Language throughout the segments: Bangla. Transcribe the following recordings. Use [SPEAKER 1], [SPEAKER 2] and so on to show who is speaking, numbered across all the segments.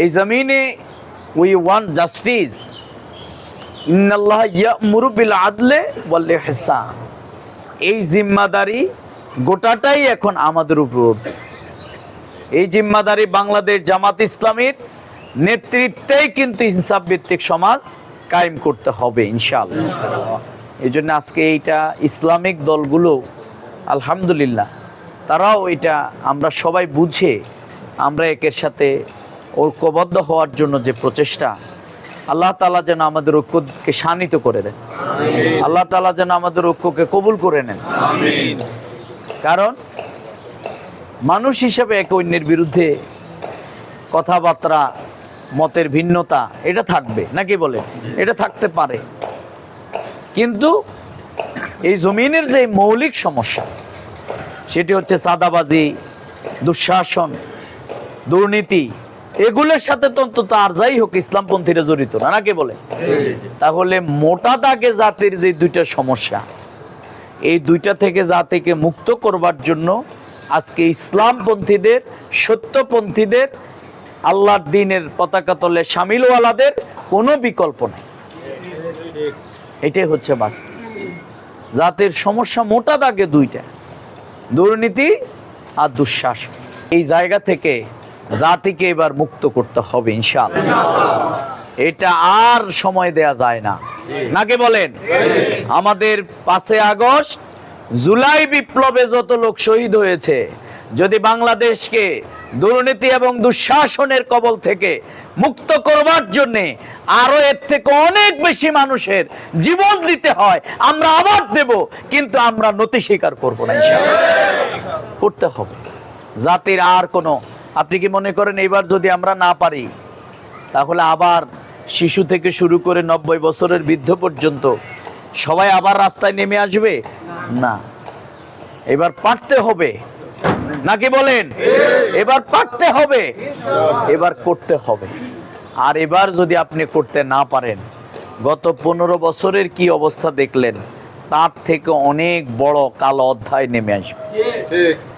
[SPEAKER 1] এই জমিনে উই ওয়ান্ট জাস্টিস আদলে ওয়াল ইহসান এই জিম্মাদারি গোটাটাই এখন আমাদের উপর। এই জিম্মাদারি বাংলাদেশ জামাত ইসলামীর নেতৃত্বেই কিন্তু ইনসাফ ভিত্তিক সমাজ কায়েম করতে হবে, ইনশাআল্লাহ। এই জন্য আজকে এইটা ইসলামিক দলগুলো, আলহামদুলিল্লাহ, তারাও এটা আমরা সবাই বুঝে আমরা একের সাথে ঐক্যবদ্ধ হওয়ার জন্য যে প্রচেষ্টা আল্লাহ তালা যেন আমাদের ঐক্যকে শানিত করে দেন। আল্লাহ তালা যেন আমাদের ঐক্যকে কবুল করে নেন। কারণ মানুষ হিসেবে এক অন্যের বিরুদ্ধে কথাবার্তা মতের ভিন্নতা এটা থাকবে। নাকি বলে? এটা থাকতে পারে। কিন্তু এই জমিনের যে মৌলিক সমস্যা সেটি হচ্ছে সাদাবাজি দুঃশাসন দুর্নীতি এগুলোর সাথে তো আর যাই হোক ইসলামপন্থীরা জড়িত না নাকি বলে? তাহলে মোটা দাগে জাতির যে দুইটা সমস্যা, এই দুইটা থেকে জাতিকে মুক্ত করবার জন্য আজকে ইসলামপন্থীদের, সত্যপন্থীদের, আল্লাহর দিনের পতাকা তলে সামিলওয়ালাদের কোনো বিকল্প নেই। এটাই হচ্ছে বাস্তব। জাতির সমস্যা মোটা দাগে দুইটা, দুর্নীতি আর দুঃশাসন। এই জায়গা থেকে জাতিকে এবার মুক্ত করতে হবে, ইনশাআল্লাহ। এটা আর সময় দেয়া যায় না। নাকি বলেন, আমাদের পাঁচে আগস্ট, জুলাই বিপ্লবে যত লোক শহীদ হয়েছে, যদি বাংলাদেশকে দুর্নীতি এবং দুঃশাসনের কবল থেকে মুক্ত করবার জন্য আরও এর থেকে অনেক বেশি মানুষের জীবন দিতে হয়, আমরা আবার দেব, কিন্তু আমরা নতি স্বীকার করব না করতে হবে। জাতির আর কোনো আপনি কি মনে করেন এবার যদি আমরা না পারি, তাহলে আবার শিশু থেকে শুরু করে নব্বই বছরের বৃদ্ধ পর্যন্ত সবাই আবার রাস্তায় নেমে আসবে? না। এবার পারতে হবে। নাকি বলেন? এবার পারতে হবে। এবার করতে হবে। আর এবার যদি আপনি করতে না পারেন, গত পনেরো বছরের কি অবস্থা দেখলেন? তার থেকে অনেক বড় কালো অধ্যায় নেমে আসবে।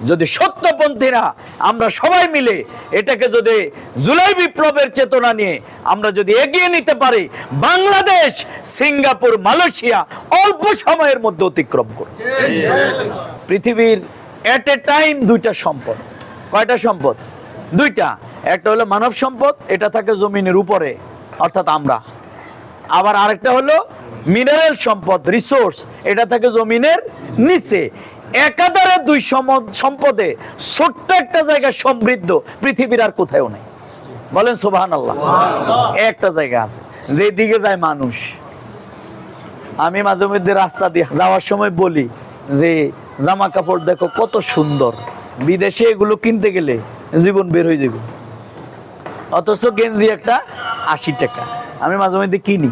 [SPEAKER 1] যদি সত্যপন্থীরা আমরা সবাই মিলে এটাকে যদি জুলাই বিপ্লবের চেতনা নিয়ে আমরা যদি এগিয়ে নিতে পারি বাংলাদেশ সিঙ্গাপুর মালয়েশিয়া অল্প সময়ের মধ্যে অতিক্রম করবে। পৃথিবীর এট এ টাইম দুইটা সম্পদ। কয়টা সম্পদ? দুইটা। একটা হলো মানব সম্পদ এটা থাকে জমিনের উপরে অর্থাৎ আমরা। আবার আরেকটা হলো মিনারেল সম্পদ রিসোর্স এটা থাকে জমিনের নিচে। একাধারে দুই সম- সম্পদে ছোট্ট একটা জায়গা সমৃদ্ধ পৃথিবীর আর কোথাও নেই। বলেন সোবাহান আল্লাহ একটা জায়গা আছে যে দিকে যায় মানুষ। আমি মাঝে মধ্যে রাস্তা দিয়ে যাওয়ার সময় বলি যে জামা কাপড় দেখো কত সুন্দর। বিদেশে এগুলো কিনতে গেলে জীবন বের হয়ে যাবে। অথচ গেঞ্জি একটা আশি টাকা। আমি মাঝে মধ্যে কিনি।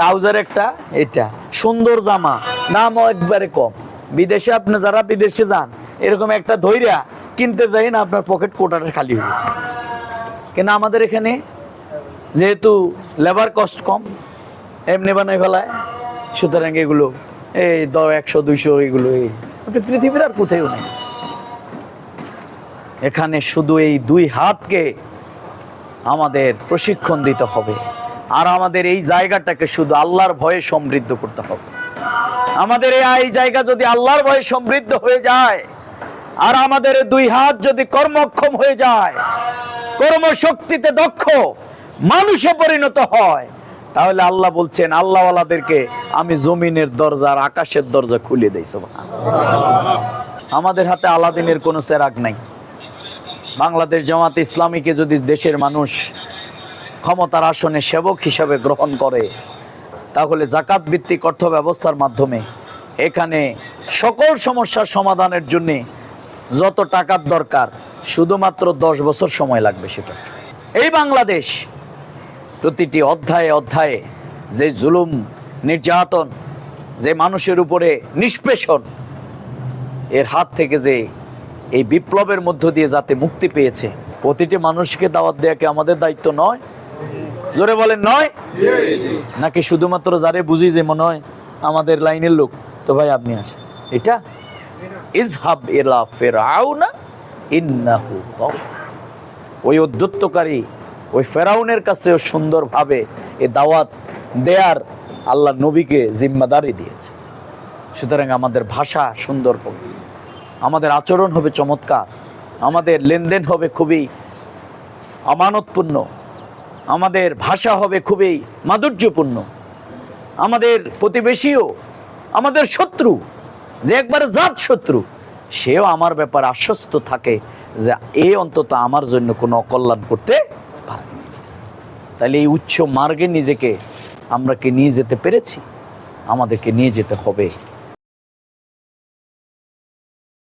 [SPEAKER 1] ট্রাউজার একটা, এটা। সুন্দর জামা, দামও একবারে কম। বিদেশে আপনি যারা বিদেশে যান, এরকম একটা ধৈর্যা কিনতে যাই না, আপনার পকেট কোটাটা খালি হবে কেন আমাদের এখানে যেহেতু লেবার কস্ট কম, এমনি বানাই ফেলায়, সুতরাং এগুলো, এই দ একশো, দুইশো, এগুলো, এই। আপনি পৃথিবীর আর কোথাও নেই। এখানে শুধু এই দুই হাতকে আমাদের প্রশিক্ষণ দিতে হবে। আর আমাদের এই জায়গাটাকে শুধু আল্লাহর ভয়ে সমৃদ্ধ করতে হবে। আমাদের এই জায়গা যদি আল্লাহর ভয়ে সমৃদ্ধ হয়ে যায়, আর আমাদের দুই হাত যদি কর্মক্ষম হয়ে যায়, কর্মশক্তিতে দক্ষ, মানুষে পরিণত হয়, তাহলে আল্লাহ বলছেন, আল্লাহওয়ালাদেরকে আমি জমিনের দরজা আর আকাশের দরজা খুলে দেই আমাদের হাতে আলাদিনের কোনো সেরাক নাই। বাংলাদেশ জামাত ইসলামীকে যদি দেশের মানুষ ক্ষমতার আসনে সেবক হিসাবে গ্রহণ করে, তাহলে জাকাত ভিত্তিক অর্থ ব্যবস্থার মাধ্যমে এখানে সকল সমস্যার সমাধানের জন্যে যত টাকার দরকার, শুধুমাত্র দশ বছর সময় লাগবে সেটা। এই বাংলাদেশ প্রতিটি অধ্যায়ে অধ্যায়ে যে জুলুম, নির্যাতন, যে মানুষের উপরে নিষ্পেষণ, এর হাত থেকে যে এই বিপ্লবের মধ্য দিয়ে যাতে মুক্তি পেয়েছে, প্রতিটি মানুষকে দাওয়াত দেওয়া কি আমাদের দায়িত্ব নয়? জোরে বলেন, নয়? নাকি শুধুমাত্র যারে বুঝি যে মনে হয় আমাদের লাইনের লোক? তো ভাই, আপনি আসেন। এটা? ইজহাব ইলা ফিরআউনা ইন্নাহু। ওই অধ্যত্তকারী, ওই ফেরাউনের কাছেও সুন্দরভাবে এ দাওয়াত দেয়ার আল্লাহ নবীকে জিম্মাদারি দিয়েছে। সুতরাং আমাদের ভাষা সুন্দর হবে। আমাদের আচরণ হবে চমৎকার। আমাদের লেনদেন হবে খুবই আমানতপূর্ণ। আমাদের ভাষা হবে খুবই মাধুর্যপূর্ণ। আমাদের প্রতিবেশীও, আমাদের শত্রু, যে একবারে জাত শত্রু, সেও আমার ব্যাপারে আশ্বস্ত থাকে যে এ অন্তত আমার জন্য কোনো অকল্যাণ করতে পারবে না। তাহলে এই উচ্চ মার্গে নিজেকে, আমরা কি নিয়ে যেতে পেরেছি? আমাদেরকে নিয়ে যেতে হবে।